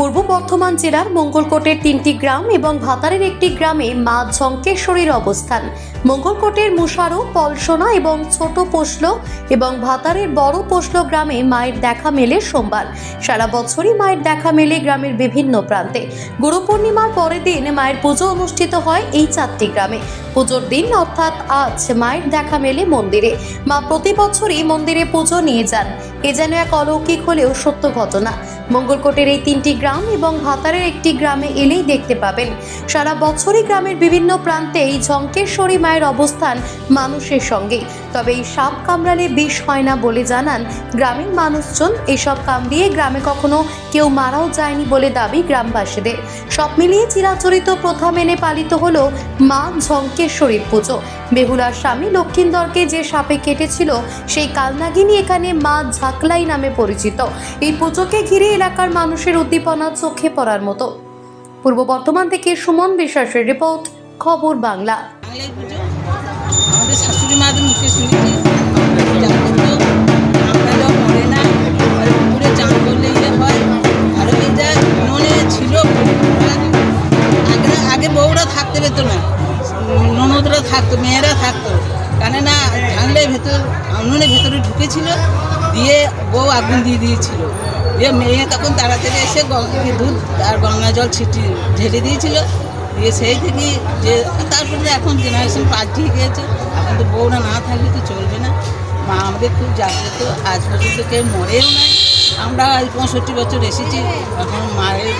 পূর্ব বর্ধমান জেলার মঙ্গলকোটের তিনটি গ্রাম এবং ভাতারের একটি গ্রামে মা ঝঙ্কেশ্বরীর অবস্থান। মঙ্গলকোটের মুশারো পলসোনা এবং ছোট পোষল এবং ভাতারের বড় পোষল গ্রামে মায়ের দেখা মেলে সোমবার। সারা বছরই মায়ের দেখা মেলে গ্রামের বিভিন্ন প্রান্তে। গুরু পূর্ণিমার পরের দিন মায়ের পুজো অনুষ্ঠিত হয় এই চারটি গ্রামে। পুজোর দিন অর্থাৎ আজ মায়ের দেখা মেলে মন্দিরে। মা প্রতি বছরই মন্দিরে পুজো নিয়ে যান। এ যেন এক অলৌকিক হলেও সত্য ঘটনা। মঙ্গলকোটের এই তিনটি গ্রাম এবং ভাতারের একটি গ্রামে এলেই দেখতে পাবেন। সারা বছরই গ্রামের বিভিন্ন প্রান্তে এই ঝঙ্কেশ্বরী মায়ের অবস্থান মানুষের সঙ্গে তবে এই সাপ কামড়ালে বিষ হয় না বলে জানান গ্রামের মানুষজন। এসব কামড়িয়ে গ্রামে কখনো কেউ মারাও যায়নি বলে দাবি গ্রামবাসীদের। সব মিলিয়ে চিরাচরিত প্রথা মেনে পালিত হলো মা ঝঙ্কেশ্বরীর পুজো। বেহুলার স্বামী লক্ষিন্দরকে যে সাপে কেটেছিল, সেই কালনাগিনী এখানে মা ঝাকলাই নামে পরিচিত। এই পুজোকে ঘিরে এলাকার মানুষের উদ্দীপনা চোখে পড়ার মতো। পূর্ব বর্ধমান থেকে সুমন বিশ্বাসের রিপোর্ট, খবর বাংলা। শাশুড়ি মাদের মুখে শুনেছি বউরা থাকতে পেতো না। ননদরা থাকতো, মেয়েরা থাকতো। কেন না ঢাকলে ভেতর উনুনের ভেতরে ঢুকেছিল। দিয়ে বউ আগুন দিয়ে দিয়েছিল। দিয়ে মেয়ে তখন তাড়াতাড়ি এসে দুধ আর গঙ্গা জল ছিটি ঢেলে দিয়েছিল। দিয়ে সেই থেকে যে তারপরে এখন জেনারেশন পাল্টিয়ে গিয়েছে। এখন তো বউরা না থাকলে তো চলবে না। মা আমাদের খুব জাগ্রত। আজ পর্যন্ত কেউ মরেও নাই। আমরা আজ পঁয়ষট্টি বছর এসেছি। এখন মায়ের